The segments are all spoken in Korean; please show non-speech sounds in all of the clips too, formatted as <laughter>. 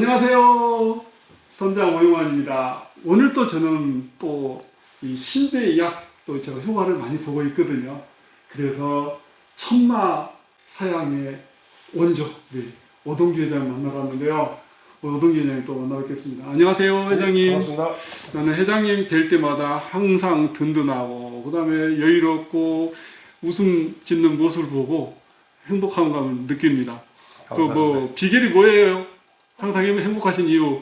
안녕하세요. 선장 오용환입니다. 오늘 또 저는 또 이 신대의학 또 제가 효과를 많이 보고 있거든요. 그래서 천마 사양의 원조 우리 오동규 회장 만나러 왔는데요. 오동규 회장님 또 만나뵙겠습니다. 안녕하세요, 회장님. 반갑습니다. 나는 회장님 뵐 때마다 항상 든든하고 그다음에 여유롭고 웃음 짓는 모습을 보고 행복한 감을 느낍니다. 또 뭐 비결이 뭐예요? 항상 행복하신 이유?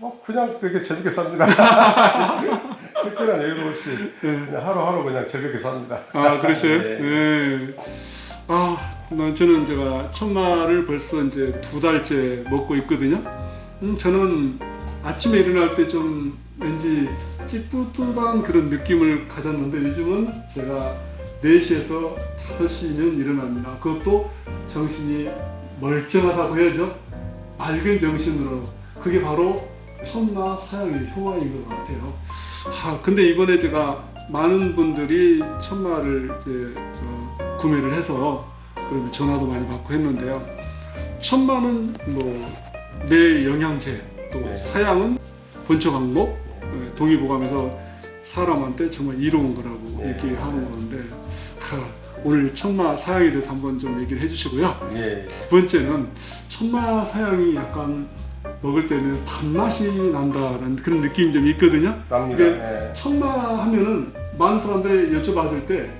뭐 그냥 그렇게 즐겁게 삽니다. <laughs> 특별한 여유도 없이 네. 그냥 하루하루 그냥 즐겁게 삽니다. 아 그러세요? <laughs> 네. 네. 아, 나- 저는 제가 천마를 벌써 이제 두 달째 먹고 있거든요. 음, 저는 아침에 일어날 때 좀 왠지 찌뿌듯한 그런 느낌을 가졌는데 요즘은 제가 4시에서 5시면 일어납니다. 그것도 정신이 멀쩡하다고 해야죠. 맑은 정신으로. 그게 바로 천마 사양의 효과인 것 같아요. 아, 근데 이번에 제가 많은 분들이 천마를 이제 저 구매를 해서 그러면 전화도 많이 받고 했는데요. 천마는 뭐 뇌 영양제 또 네. 사양은 본초 강목 네, 동의보감에서 사람한테 정말 이로운 거라고 네. 얘기하는 건데 하, 오늘 천마 사양에 대해서 한번 좀 얘기를 해주시고요. 예. 두 번째는 천마 사양이 약간 먹을 때는 단맛이 난다는 그런 느낌이 좀 있거든요. 납니다. 예. 천마 하면은 많은 사람들이 여쭤봤을 때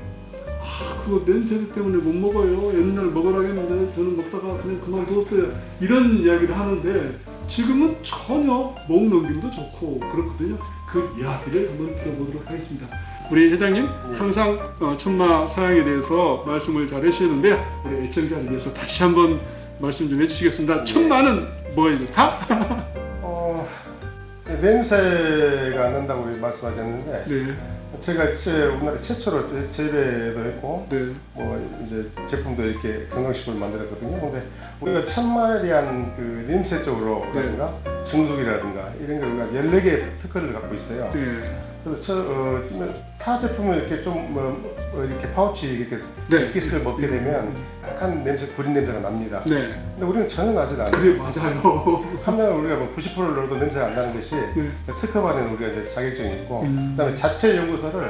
아, 그거 냄새 때문에 못 먹어요. 옛날에 먹으라고 했는데 저는 먹다가 그냥 그만두었어요. 이런 이야기를 하는데 지금은 전혀 목 넘김도 좋고 그렇거든요. 그 이야기를 한번 들어보도록 하겠습니다. 우리 회장님 네. 항상 어, 천마 사양에 대해서 말씀을 잘 해주시는데 우리 애청자를 위해서 다시 한번 말씀 좀 해주시겠습니다. 네. 천마는 뭐에 좋다? 어, 그 냄새가 안 난다고 말씀하셨는데 네, 제가 제 우리나라 최초로 재- 재배도 했고 네, 뭐 이제 제품도 이렇게 건강식품을 만들었거든요. 근데 우리가 천마에 대한 그 냄새 쪽으로라든가 증속이라든가 이런 걸 우리가 14개 특허를 갖고 있어요. 네, 그래서 저, 어, 좀타 제품을 이렇게 좀, 뭐, 어, 이렇게 파우치 이렇게 네. 깃을 먹게 되면 약간 냄새, 구린 냄새가 납니다. 네. 근데 우리는 전혀 나지 않아요. 그게 맞아요. <laughs> 함량을 우리가 뭐 90%를 넣어도 냄새가 안 나는 것이 네. 특허받은 우리가 이제 자격증이 있고, 음. 그 다음에 자체 연구소를,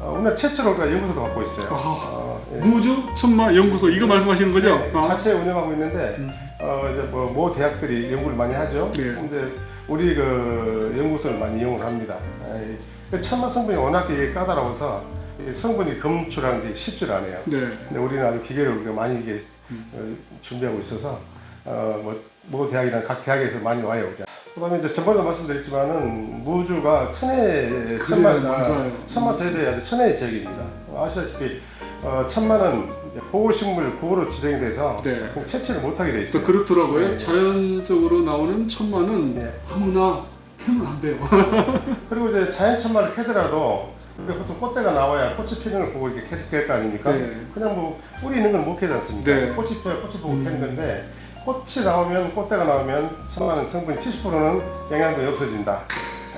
어, 우리나라 최초로 우리가 연구소도 갖고 있어요. 아. 어, 예. 무주 천마 연구소 이거 말씀하시는 거죠? 네, 아, 자체 운영하고 있는데, 음. 어, 이제 뭐, 모 대학들이 연구를 많이 하죠. 네. 근데 우리 그 연구소를 많이 이용을 합니다. 아, 이 천마 성분이 워낙 이게 까다로워서 이 성분이 검출하는 게 쉽지 않아요. 네. 근데 우리는 아주 기계를 우리가 많이 이게 음. 어, 준비하고 있어서 어, 뭐, 모 대학이나 각 대학에서 많이 와요. 그다음에 이제 전번에 말씀드렸지만은 무주가 천혜 맞아요. 천마 재배 아주 천혜의 지역입니다. 아시다시피 어, 천마는 이제 보호식물 보호로 지정이 돼서 네. 채취를 못하게 돼 있어요. 그렇더라고요. 네. 자연적으로 나오는 천마는 네. 아무나 캐면 안 돼요. <laughs> 그리고 이제 자연 천마를 캐더라도 보통 꽃대가 나와야 꽃이 피는 걸 보고 이렇게 캐- 캘거 아닙니까? 네. 그냥 뭐 뿌리 있는 건 못 캐지 않습니까? 네. 꽃이 피어 꽃이 보고 음. 캐는 건데 꽃이 나오면 꽃대가 나오면 천마는 성분 70%는 영양분이 없어진다.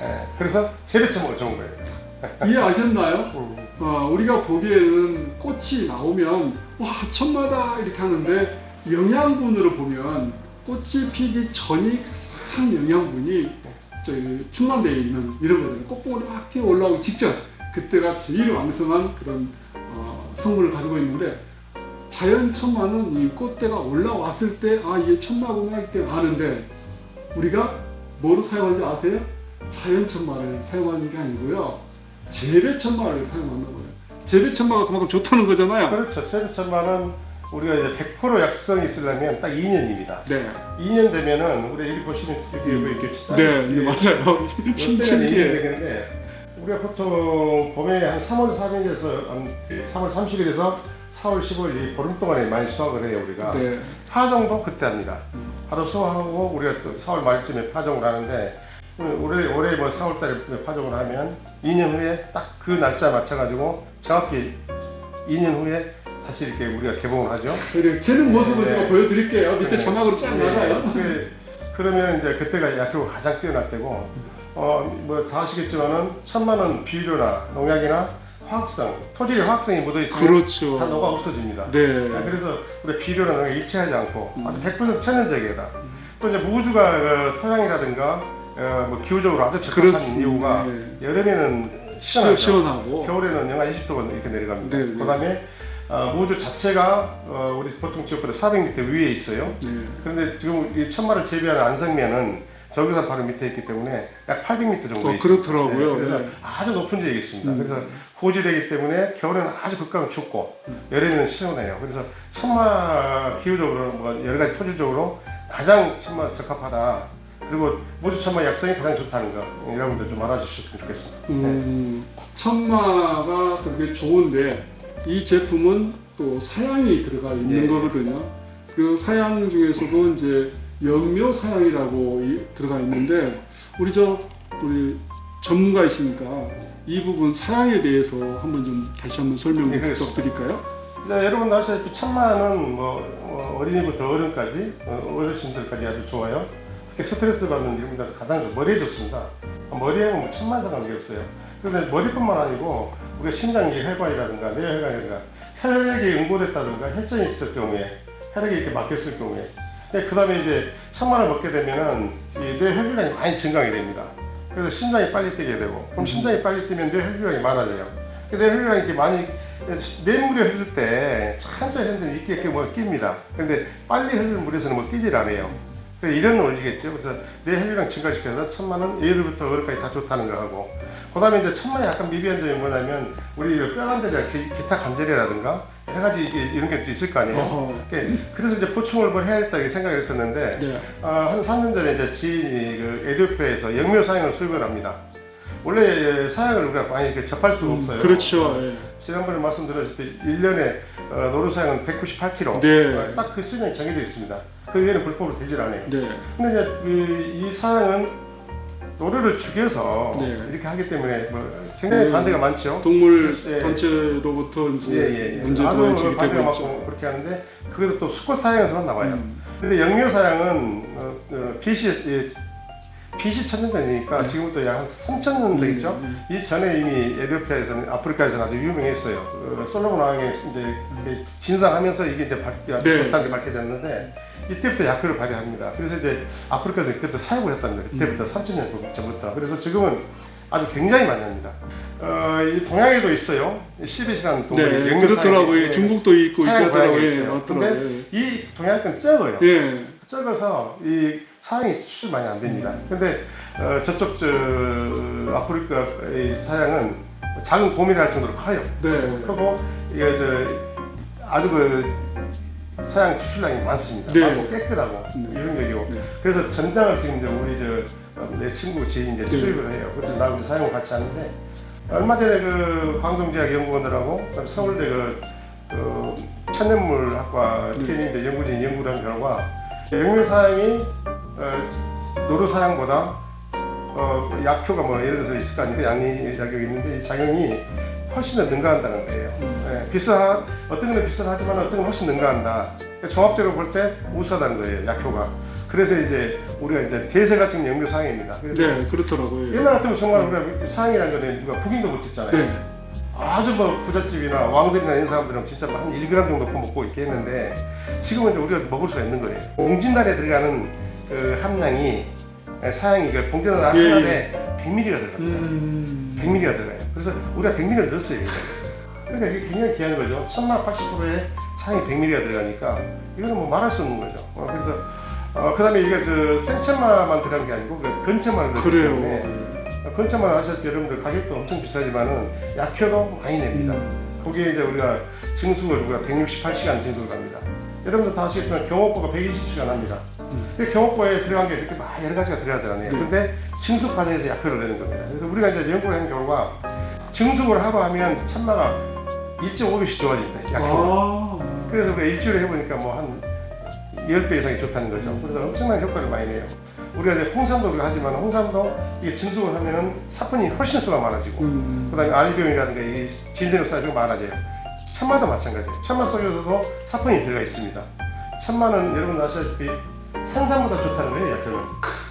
예, 그래서 재배 천마가 좋은 거예요. 이해하셨나요? <laughs> 음. 어, 우리가 보기에는 꽃이 나오면 와 천마다 이렇게 하는데 영양분으로 보면 꽃이 피기 전이 한 영양분이 저기 충만되어 있는 이런 거잖아요. 꽃봉오리 막 튀어 올라오기 직전 그때가 제일 왕성한 그런 어, 성분을 가지고 있는데 자연 천마는 이 꽃대가 올라왔을 때 아 이게 천마구나 할 때 아는데 우리가 뭐로 사용하는지 아세요? 자연 천마를 사용하는 게 아니고요. 재배 천마를 사용한다는 거예요. 재배 천마가 그만큼 좋다는 거잖아요. 그렇죠. 재배 천마는 우리가 이제 100% 약성이 있으려면 딱 2년입니다. 네, 2년 되면은 우리 여기 보시면 여기 여기 이렇게 네, 네 맞아요. 신 신기해. 되겠는데 우리가 보통 봄에 한 3월 4일에서 한 3월 30일에서 4월 15일 이 보름 동안에 많이 수확을 해요 우리가 네, 파종도 그때 합니다. 음. 바로 수확하고 우리가 또 4월 말쯤에 파종을 하는데 올해 올해 뭐 4월달에 파종을 하면 2년 후에 딱 그 날짜 맞춰가지고 정확히 2년 후에 다시 이렇게 우리가 개봉을 하죠. 그래 캐는 모습을 네. 제가 보여드릴게요. 밑에 네. 자막으로 쫙 나가요. 그, 그러면 이제 그때가 약효가 가장 뛰어날 때고 어 뭐 다 아시겠지만은 천만 원 비료나 농약이나 화학성 토질의 화학성이 묻어 있으면 다 그렇죠. 녹아 없어집니다. 네, 그래서 우리 비료나 농약 일치하지 않고 음. 아주 100% 천연적이다. 또 이제 무주가 어, 토양이라든가 어, 뭐 기후적으로 아주 적합한 그렇습니다. 이유가 네. 여름에는 시원. 시원하고 겨울에는 영하 20도가 이렇게 내려갑니다. 네, 네. 그다음에 어, 무주 자체가 어, 우리 보통 지역보다 400m 위에 있어요. 네. 그런데 지금 이 천마를 재배하는 안성면은 저기서 바로 밑에 있기 때문에 약 800m 정도 어, 있어요. 그렇더라고요. 그래서 네. 아주 높은 지역에 있습니다. 음. 그래서 고지되기 때문에 겨울에는 아주 극강 춥고 여름에는 시원해요. 그래서 천마 기후적으로 뭐 여러 가지 토질적으로 가장 천마 적합하다. 그리고 모주 천마 약성이 가장 좋다는 거 여러분들 좀 알아주셨으면 좋겠습니다. 네. 음, 천마가 그렇게 좋은데 이 제품은 또 사양이 들어가 있는 네. 거거든요. 그 사양 중에서도 이제 영묘 사양이라고 이- 들어가 있는데 우리 저 우리 전문가이시니까 이 부분 사양에 대해서 한번 좀 다시 한번 설명 네, 좀. 부탁드릴까요? 이제 여러분 아시다시피 천마는 뭐 어, 어린이부터 어른까지 어, 어르신들까지 아주 좋아요. 특히 스트레스 받는 이런 분들 가장 좋- 머리에 좋습니다. 머리에 뭐 천만 상관이 없어요. 그런데 머리뿐만 아니고 우리가 심장기 혈관이라든가 뇌혈관이라든가 혈액이 응고됐다든가 혈전이 있을 경우에 혈액이 이렇게 막혔을 경우에 그 다음에 이제 천마를 먹게 되면은 이 뇌혈관이 많이 증강이 됩니다. 그래서 심장이 빨리 뛰게 되고 그럼 심장이 빨리 뛰면 뇌혈관이 많아져요. 그 뇌혈관이 이렇게 많이 뇌물이 흐를 때 천천히 이렇게 이렇게 뭐 낍니다. 근데 빨리 흐르는 물에서는 뭐 끼질 않아요. 이런 원리겠죠. 그래서 뇌혈관 증가시켜서 천만은 예들부터 어른까지 다 좋다는 거 하고 그 다음에 이제 천만에 약간 미비한 점이 뭐냐면 우리 뼈간절이나 기- 기타 관절이라든가 여러 가지 이런 게 또 있을 거 아니에요. 어허. 예, 그래서 이제 보충을 뭘 해야겠다 이렇게 생각을 했었는데 네. 아, 한 3년 전에 이제 지인이 그 에디오피아에서 영묘 사양을 수입을 합니다. 원래 사양을 우리가 많이 이렇게 접할 수가 음, 없어요. 그렇죠. 예. 지난번에 말씀드렸듯이 1년에 어, 노루 사양은 198kg. 네. 딱 그 수준이 정해져 있습니다. 그 위에는 불법으로 되질 않아요. 네. 근데 이제 이, 이 사양은 노루를 죽여서 네. 이렇게 하기 때문에 뭐 굉장히 네. 반대가 많죠. 동물 예. 단체로부터 이제 예, 예, 예. 문제도 아주 제기되고 반대가 있죠. 그렇게 하는데 그것도 또 수컷 사양에서만 나와요. 음. 근데 영묘 사양은 어, 어, 예, BC 천년전이니까 네. 지금부터 약 한 3천 년 되겠죠. 음, 이 전에 이미 에디오피아에서는 아프리카에서는 아주 유명했어요. 어, 솔로몬 왕이 이제 진상하면서 이게 이제 밝, 네. 밝혀졌는데 이때부터 약효를 발휘합니다. 그래서 이제 아프리카에서 그때부터 사용을 했답니다. 그때부터 3천 년 전부터. 그래서 지금은 아주 굉장히 많이 합니다. 어, 이 동양에도 있어요. 시베시라는 동물이 네, 그렇더라고요. 중국도 있고 있더라고요. 예. 맞더라고요. 근데 이 동양권 적어요. 예. 적어서 이 사양이 수술 많이 안 됩니다. 근데 어, 저쪽 저 아프리카의 사양은 작은 곰이라 할 정도로 커요. 네. 그리고 이게 저 아주 그 사양 수출량이 많습니다. 네. 많고 깨끗하고 네. 이중적이고 네. 그래서 전장을 지금 이제 우리 저 내 친구 지인 이제 네. 수입을 해요. 그래서 나하고 이제 사용을 같이 하는데 얼마 전에 그 광동대학 연구원들하고 서울대 그, 그 천연물학과 네. 이제 연구진 연구를 한 결과 영유 사양이 어, 노루 사양보다 어, 약효가 뭐 예를 들어서 있을 거 아니에요. 양리 작용이 있는데 이 작용이 훨씬 더 능가한다는 거예요. 예, 비슷한 어떤 건 비슷하지만 어떤 건 훨씬 능가한다. 그러니까 종합적으로 볼 때 우수하다는 거예요. 약효가. 그래서 이제 우리가 이제 대세가 지금 사양입니다. 그래서 네, 그렇더라고요. 옛날 같으면 정말 우리가 사양이라는 거는 누가 북인도 못했잖아요. 네. 아주 뭐 부잣집이나 왕들이나 이런 사람들은 진짜 뭐한 1g 정도 퍼먹고 있게 했는데 지금은 이제 우리가 먹을 수가 있는 거예요. 옹진단에 들어가는 그 함량이 사양이 그 봉전한 예, 하나에 100ml가 들어갑니다. 음. 100ml가 들어가요. 그래서 우리가 100ml를 넣었어요. 이거. 그러니까 이게 굉장히 귀한 거죠. 천마 80%에 사양이 100ml가 들어가니까 이거는 뭐 말할 수 없는 거죠. 어, 그래서 어, 그다음에 이게 그 생천마만 들어간 게 아니고 그 건천마를 넣었기 그래요. 때문에 건천만 아셨죠 여러분들 가격도 엄청 비싸지만은 약효도 많이 냅니다. 음. 거기에 이제 우리가 증숙을 우리가 168시간 증숙을 합니다. 여러분들 다 아시겠지만 경호보가 120시간 합니다. 근데 경호보에 들어간 게 이렇게 막 여러 가지가 들어가잖아요. 네. 근데 증숙 과정에서 약효를 내는 겁니다. 그래서 우리가 이제 연구를 한 결과 증숙을 하고 하면 참마가 1.5배씩 좋아집니다. 약효가. 아. 그래서 우리가 일주일에 해보니까 뭐 한 10배 이상이 좋다는 거죠. 그래서 엄청난 효과를 많이 내요. 우리가 이제 홍삼도 우리가 하지만 홍삼도 이게 증숙을 하면은 사뿐이 훨씬 수가 많아지고 음. 그다음에 알비움이라든가 이 진세력 사이즈가 많아져요. 천마도 마찬가지예요. 천마 속에서도 사뿐이 들어가 있습니다. 천마는 여러분 아시다시피 산삼보다 좋다는 거예요, 약효는.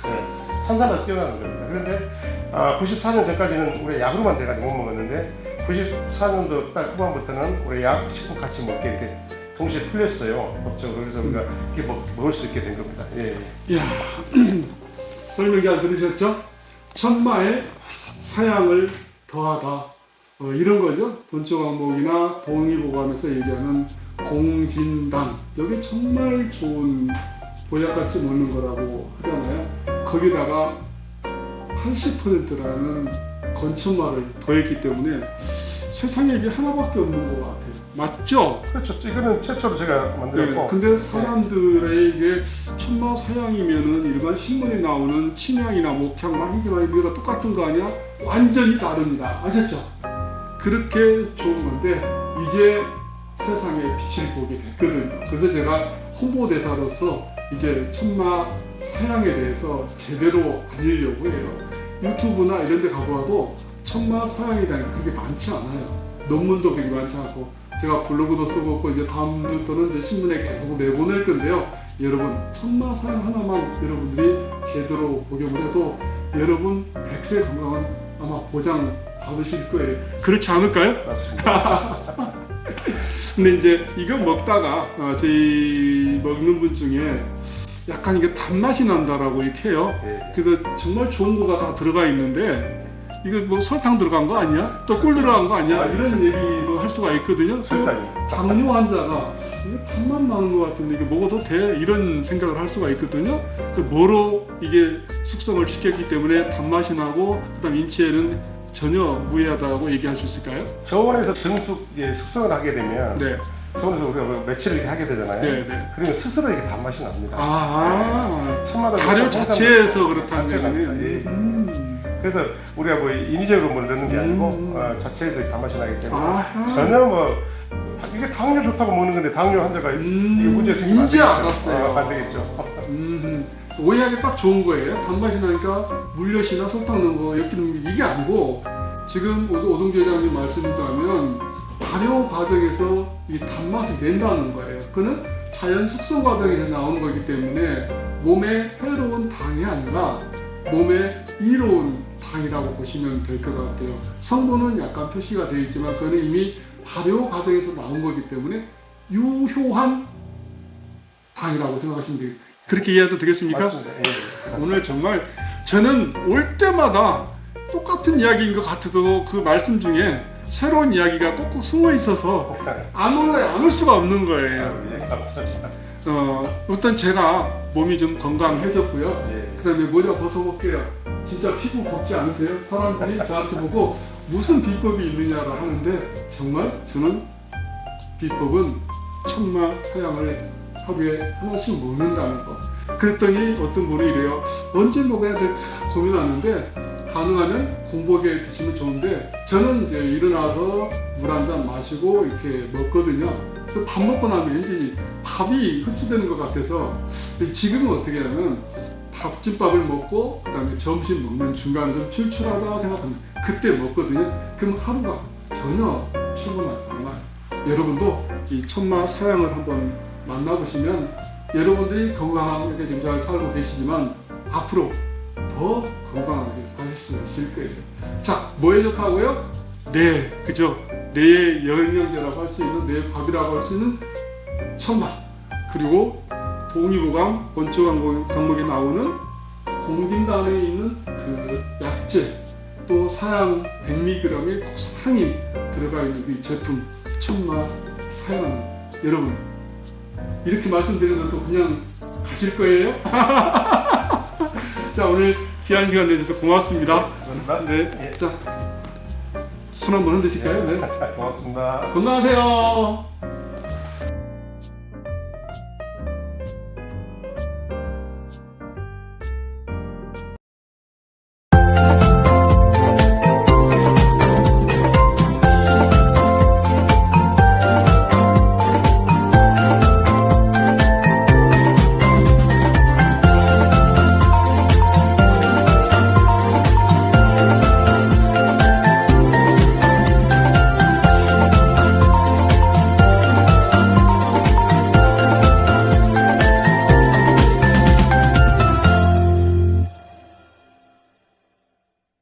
네, 산삼보다 뛰어나는 겁니다. 그런데 아, 94년 전까지는 우리 약으로만 돼가지고 못 먹었는데 94년도 딱 후반부터는 우리 약 식품 같이 먹게 이렇게 동시에 풀렸어요. 법적으로 그래서 우리가 이렇게 먹, 먹을 수 있게 된 겁니다. 예. 이야, 설명 잘 들으셨죠? 천마의 사양을 더하다. 어, 이런 거죠. 본초강목이나 동의보감에서 얘기하는 공진당. 여기 정말 좋은 보약같이 먹는 거라고 하잖아요. 거기다가 80%라는 건천마를 더했기 때문에 세상에 이게 하나밖에 없는 것 같아요. 맞죠? 그렇죠. 이거는 최초로 제가 네, 만들었고 근데 사람들의 이게 천마 서양이면은 일반 신문에 나오는 침향이나 목향, 마희기나 이거가 똑같은 거 아니야? 완전히 다릅니다. 아셨죠? 그렇게 좋은 건데 이제 세상에 빛을 보게 됐거든요. 그래서 제가 홍보대사로서 이제 천마 서양에 대해서 제대로 알리려고 해요. 유튜브나 이런 데 가봐도 천마 서양에 대한 게 그렇게 많지 않아요. 논문도 많지 않고 제가 블로그도 쓰고 있고 이제 다음부터는 이제 신문에 계속 내보낼 건데요. 여러분 천마 서양 하나만 여러분들이 제대로 복용을 해도 여러분 백세 건강은 아마 보장 받으실 거예요. 그렇지 않을까요? 맞습니다. <laughs> 근데 이제 이거 먹다가 어, 저희 먹는 분 중에 약간 이게 단맛이 난다라고 이렇게 해요. 예. 그래서 정말 좋은 거가 다 들어가 있는데 이거 뭐 설탕 들어간 거 아니야? 또 꿀 들어간 거 아니야? 이런 얘기도 할 수가 있거든요. 당뇨 환자가 이게 단맛 나는 것 같은데 이게 먹어도 돼? 이런 생각을 할 수가 있거든요. 그 뭐로 이게 숙성을 시켰기 때문에 단맛이 나고 그다음 인체에는 전혀 무해하다고 얘기할 수 있을까요? 저온에서 등숙 예, 숙성을 하게 되면 네, 저온에서 우리가 뭐 며칠 이렇게 하게 되잖아요. 네, 네. 그러면 스스로 이게 단맛이 납니다. 아, 천마다 발효 항상 자체에서 그렇다는 얘기네요. 예. 음. 그래서 우리가 뭐 인위적으로 뭐 넣는 게 아니고 음. 어, 자체에서 단맛이 나기 때문에 아하. 전혀 뭐 이게 당뇨 좋다고 먹는 건데 당뇨 환자가 음, 이게 문제 생기면 안 이제. 알았어요. 어, 안 되겠죠. 음, 오해하기 딱 좋은 거예요. 단맛이 나니까 물엿이나 설탕 넣은 거 엮이는 게 이게 아니고 지금 오- 오동주 회장님 말씀드리면 발효 과정에서 이 단맛을 낸다는 거예요. 그는 자연 숙성 과정에서 나오는 거기 때문에 몸에 해로운 당이 아니라 몸에 이로운 당이라고 보시면 될 것 같아요. 성분은 약간 표시가 되어 있지만 그는 이미 발효 과정에서 나온 거기 때문에 유효한 당이라고 생각하시면 돼요. 그렇게 이해해도 되겠습니까? 맞습니다. 예. 오늘 정말 저는 올 때마다 똑같은 이야기인 것 같아도 그 말씀 중에 새로운 이야기가 꼭꼭 숨어 있어서 안 올래 안올 수가 없는 거예요. 예, 감사합니다. 어, 일단 제가 몸이 좀 건강해졌고요. 예. 그다음에 모자 벗어볼게요. 진짜 피부 곱지 않으세요? 사람들이 저한테 보고 무슨 비법이 있느냐고 하는데 정말 저는 비법은 천마 사양을 하루에 하나씩 먹는다는 거. 그랬더니 어떤 분이 이래요. 언제 먹어야 될까 고민하는데 가능하면 공복에 드시면 좋은데 저는 이제 일어나서 물 한 잔 마시고 이렇게 먹거든요. 그밥 먹고 나면 왠지 밥이 흡수되는 것 같아서 지금은 어떻게 하냐면 밥집밥을 먹고 그다음에 점심 먹는 중간에 좀 출출하다 생각하면 그때 먹거든요. 그럼 하루가 전혀 피곤하지 않아요. 여러분도 이 천마 사양을 한번 만나보시면 여러분들이 건강하게 지금 잘 살고 계시지만 앞으로 더 건강하게 사실 수 있을 거예요. 자, 뭐에 좋다고요? 네, 그죠. 뇌의 영양제라고 할 수 있는 뇌의 밥이라고 할 수 있는 천마 그리고 동의보감 권초강 강목에 나오는 공긴단에 있는 그 약재 또 사양 100mg의 고상이 들어가 있는 이 제품 천마 사양 여러분 이렇게 말씀드리면 또 그냥 가실 거예요? <laughs> 자 오늘 귀한 시간 내주셔서 고맙습니다. 감사합니다. 네, 예. 자 손 한번 흔드실까요? 네. 고맙습니다. 건강하세요.